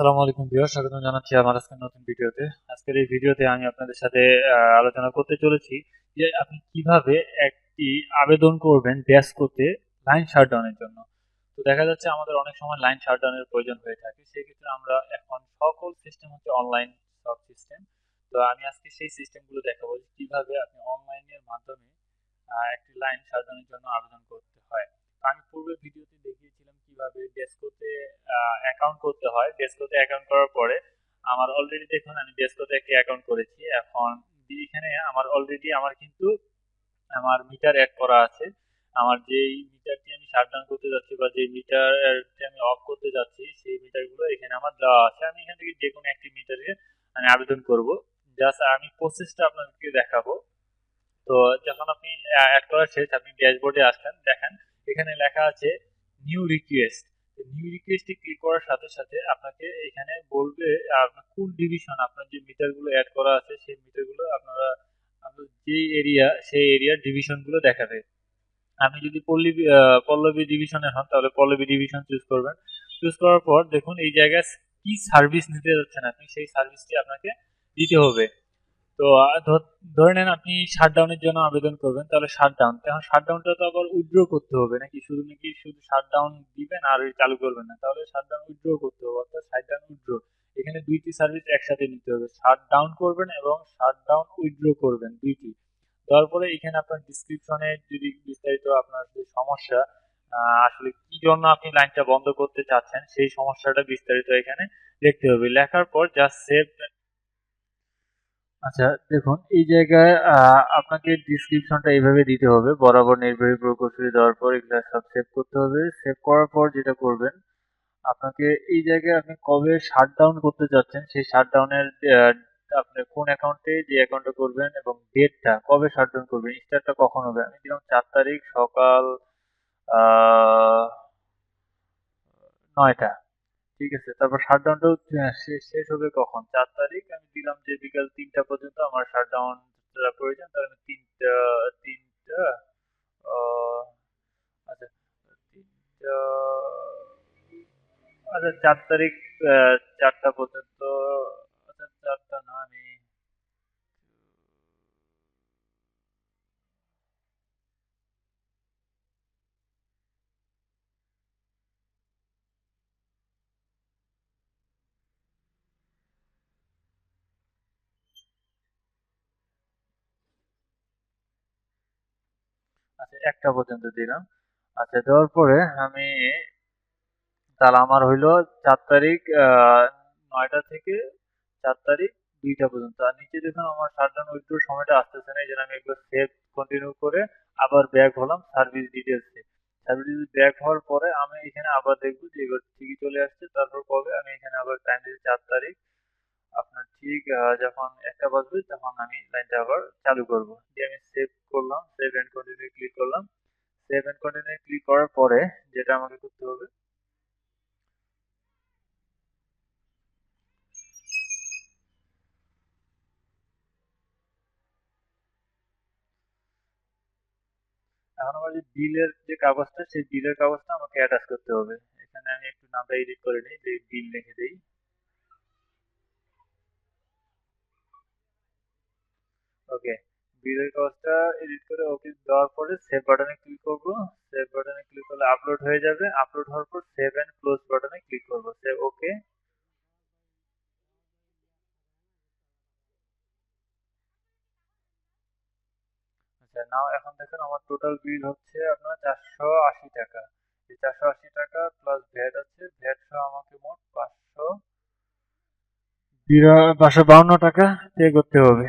আসসালামু আলাইকুম ভিউয়ার স্বাগত জানাচ্ছি আমার আজকের নতুন ভিডিওতে। আজকের এই ভিডিওতে আমি আপনাদের সাথে আলোচনা করতে চলেছি যে আপনি কীভাবে একটি আবেদন করবেন ডেস্কোতে লাইন শাটডাউনের জন্য। তো দেখা যাচ্ছে আমাদের অনেক সময় লাইন শাটডাউনের প্রয়োজন হয়ে থাকে, সেক্ষেত্রে আমরা এখন সকল সিস্টেম হচ্ছে অনলাইন সব সিস্টেম তো আমি আজকে সেই সিস্টেমগুলো দেখাবো কীভাবে আপনি অনলাইনের মাধ্যমে একটি লাইন শাটডাউনের জন্য আবেদন করতে হয়। আমি পূর্বে ভিডিওতে কীভাবে ডেস্কোতে অ্যাকাউন্ট করতে হয়। ডেস্কোতে অ্যাকাউন্ট করার পরে আমার অলরেডি দেখুন, আমি ডেস্কোতে একটি অ্যাকাউন্ট করেছি। এখন এখানে আমার অলরেডি আমার কিন্তু আমার মিটার অ্যাড করা আছে। আমার যেই মিটারটি আমি শাটডাউন করতে যাচ্ছি বা যে মিটারটি আমি অফ করতে যাচ্ছি, সেই মিটারগুলো এখানে আমার দেওয়া আছে। আমি এখান থেকে যে কোনো একটি মিটারে আমি আবেদন করব। জাস্ট আমি প্রসেসটা আপনাদেরকে দেখাবো। তো যখন আপনি অ্যাড করা শেষ, আপনি ড্যাশবোর্ডে আসলেন, দেখেন এখানে লেখা আছে নিউ রিকোয়েস্ট নিউ রিকোয়েস্টে ক্লিক করার সাথে সাথে আপনাকে এখানে বলবে আপনার কোন ডিভিশন আপনার যে মিটারগুলো অ্যাড করা আছে, সেই মিটারগুলো আপনারা, আপনার যে এরিয়া সেই এরিয়ার ডিভিশনগুলো দেখাবে। আপনি যদি পল্লবী পল্লবী ডিভিশনে হন, তাহলে পল্লবী ডিভিশন চুজ করবেন। চুজ করার পর দেখুন এই জায়গায় কি সার্ভিস নিতে যাচ্ছেন আপনি, সেই সার্ভিসটি আপনাকে দিতে হবে। তো ধর- নেন আপনি শাটডাউনের জন্য আবেদন করবেন, তাহলে শাটডাউন তখন শাটডাউনটা তো আবার উইথড্র করতে হবে নাকি? শুধু নাকি শুধু শাটডাউন দিবেন আর চালু করবেন না? তাহলে শাটডাউন উইথড্র করতে হবে, অর্থাৎ শাটডাউন উইথড্র এখানে দুইটি সার্ভিস একসাথে নিতে হবে শাটডাউন করবেন এবং শাটডাউন উইথড্র করবেন দুইটি। তারপরে এখানে আপনার ডিসক্রিপশনে যদি বিস্তারিত আপনার যে সমস্যা আসলে কি জন্য আপনি লাইনটা বন্ধ করতে চাচ্ছেন, সেই সমস্যাটা বিস্তারিত এখানে লিখতে হবে। লেখার পর জাস্ট সেভ আচ্ছা দেখুন, এই জায়গায় আপনাকে ডিসক্রিপশনটা এইভাবে দিতে হবে। বরাবর নির্বাহী প্রকৌশলী দেওয়ার পর এগুলা সব সেভ করতে হবে। সেভ করার পর যেটা করবেন, আপনাকে এই জায়গায় আপনি কবে শাটডাউন করতে যাচ্ছেন, সেই শাটডাউনের আপনি কোন অ্যাকাউন্টে যে অ্যাকাউন্টে করবেন এবং ডেটটা কবে শাটডাউন করবেন স্টার্টটা কখন হবে? আমি দিলাম চার তারিখ সকাল নয়টা। ঠিক আছে, তারপর শাটডাউনটাও শেষ শেষ হবে কখন? চার তারিখ? আমি দিলাম যে বিকাল তিনটা পর্যন্ত আমার শাটডাউন প্রয়োজন তাহলে আমি তিনটা তিনটা আচ্ছা তিনটা আচ্ছা চার তারিখ চারটা পর্যন্ত আচ্ছা চারটা না আমি আচ্ছা একটা পর্যন্ত দিলাম। আচ্ছা দেওয়ার পরে আমি তাহলে আমার হইল চার তারিখ নয়টা থেকে চার তারিখ দুইটা পর্যন্ত। আর নিচে দেখুন আমার শাটডাউন উইথড্র সময়টা আসতেছে না, এই জন্য আমি একবার সেভ কন্টিনিউ করে আবার ব্যাক হলাম সার্ভিস ডিটেলসে সার্ভিস ব্যাক হওয়ার পরে আমি এখানে আবার দেখব যে এবার ঠিকই চলে আসছে, তারপর কবে আমি এখানে আবার টাইম দিচ্ছি চার তারিখ। আপনার ঠিক যখন একটা বাজবে, তখন আমি লাইনটা আবার চালু করব। দিয়ে আমি সেভ করলাম সেভ এন্ড কন্টিনিউ ক্লিক করলাম। সেভ এন্ড কন্টিনিউ ক্লিক করার পরে যেটা আমাকে করতে হবে, এখন আমার যে বিলের যে কাগজটা, সেই বিলের কাগজটা আমাকে অ্যাটাচ করতে হবে। এখানে আমি একটু নামটা এডিট করে নিই, যে বিল লিখে দিই। ওকে বিলের কাগজটা এডিট করে ওকে দেওয়ার পরে সেভ বাটনে ক্লিক করব। সেভ বাটনে ক্লিক করলে আপলোড হয়ে যাবে। আপলোড হওয়ার পর সেভ এন্ড ক্লোজ বাটনে ক্লিক করব। সেভ ওকে আচ্ছা নাও এখন দেখুন আমার টোটাল বিল হচ্ছে আপনার চারশো আশি টাকা। চারশো আশি টাকা প্লাস ভ্যাট আছে। ভ্যাট সহ আমাকে মোট পাঁচশো পাঁচশো বাউন্ন টাকা পে করতে হবে।